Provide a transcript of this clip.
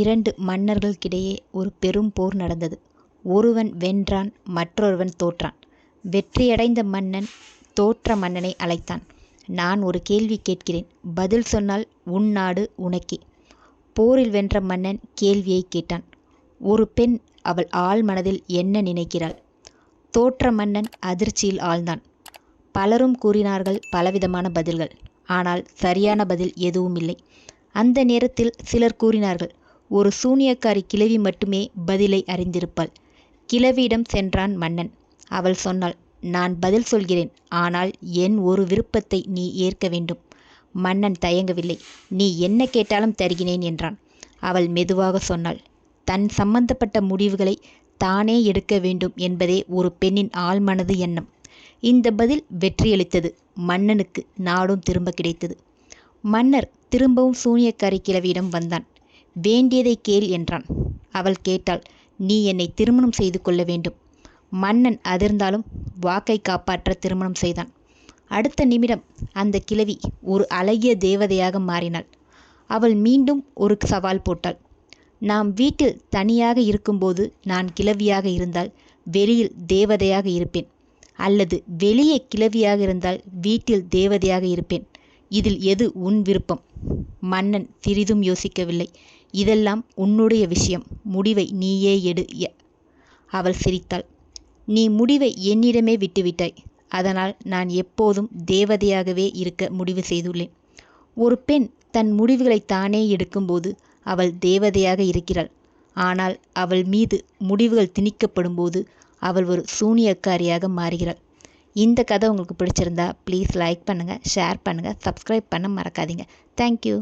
இரண்டு மன்னர்களுக்கிடையே ஒரு பெரும் போர் நடந்தது. ஒருவன் வென்றான் மற்றொருவன் தோற்றான். வெற்றியடைந்த மன்னன் தோற்ற மன்னனை அழைத்தான். நான் ஒரு கேள்வி கேட்கிறேன் பதில் சொன்னால் உன் நாடு உனக்கே. போரில் வென்ற மன்னன் கேள்வியை கேட்டான். ஒரு பெண் அவள் ஆழ்மனதில் என்ன நினைக்கிறாள்? தோற்ற மன்னன் அதிர்ச்சியில் ஆழ்ந்தான். பலரும் கூறினார்கள் பலவிதமான பதில்கள் ஆனால் சரியான பதில் எதுவும் இல்லை அந்த நேரத்தில் சிலர் கூறினார்கள் ஒரு சூனியக்காரி கிழவி மட்டுமே பதிலை அறிந்திருப்பாள். கிழவியிடம் சென்றான் மன்னன். அவள் சொன்னாள் நான் பதில் சொல்கிறேன். ஆனால் என் ஒரு விருப்பத்தை நீ ஏற்க வேண்டும் மன்னன் தயங்கவில்லை. நீ என்ன கேட்டாலும் தருகினேன் என்றான். அவள் மெதுவாக சொன்னாள் தன் சம்பந்தப்பட்ட முடிவுகளை தானே எடுக்க வேண்டும் என்பதே ஒரு பெண்ணின் ஆழ்மனது எண்ணம் இந்த பதில் வெற்றியளித்தது. மன்னனுக்கு நாடும் திரும்ப கிடைத்தது. மன்னர் திரும்பவும் சூனியக்காரி கிழவியிடம் வந்தான். வேண்டியதை கேள் என்றான். அவள் கேட்டாள் நீ என்னை திருமணம் செய்து கொள்ள வேண்டும். மன்னன் அதிர்ந்தாலும் வாக்கை காப்பாற்ற திருமணம் செய்தான். அடுத்த நிமிடம் அந்த கிழவி ஒரு அழகிய தேவதையாக மாறினாள். அவள் மீண்டும் ஒரு சவால் போட்டாள். நாம் வீட்டில் தனியாக இருக்கும்போது நான் கிழவியாக இருந்தால் வெளியில் தேவதையாக இருப்பேன். அல்லது வெளியே கிழவியாக இருந்தால் வீட்டில் தேவதையாக இருப்பேன். இதில் எது உன் விருப்பம்? மன்னன் சிறிதும் யோசிக்கவில்லை. இதெல்லாம் உன்னுடைய விஷயம். முடிவை நீயே எடு. அவள் சிரித்தாள். நீ முடிவை என்னிடமே விட்டுவிட்டாய். அதனால் நான் எப்போதும் தேவதையாகவே இருக்க முடிவு செய்துள்ளேன். ஒரு பெண் தன் முடிவுகளை தானே எடுக்கும்போது அவள் தேவதையாக இருக்கிறாள். ஆனால் அவள் மீது முடிவுகள் திணிக்கப்படும்போது அவள் ஒரு சூனியக்காரியாக மாறுகிறாள். இந்த கதை உங்களுக்கு பிடிச்சிருந்தா ப்ளீஸ் லைக் பண்ணுங்கள் ஷேர் பண்ணுங்கள் சப்ஸ்கிரைப் பண்ண மறக்காதீங்க. Thank you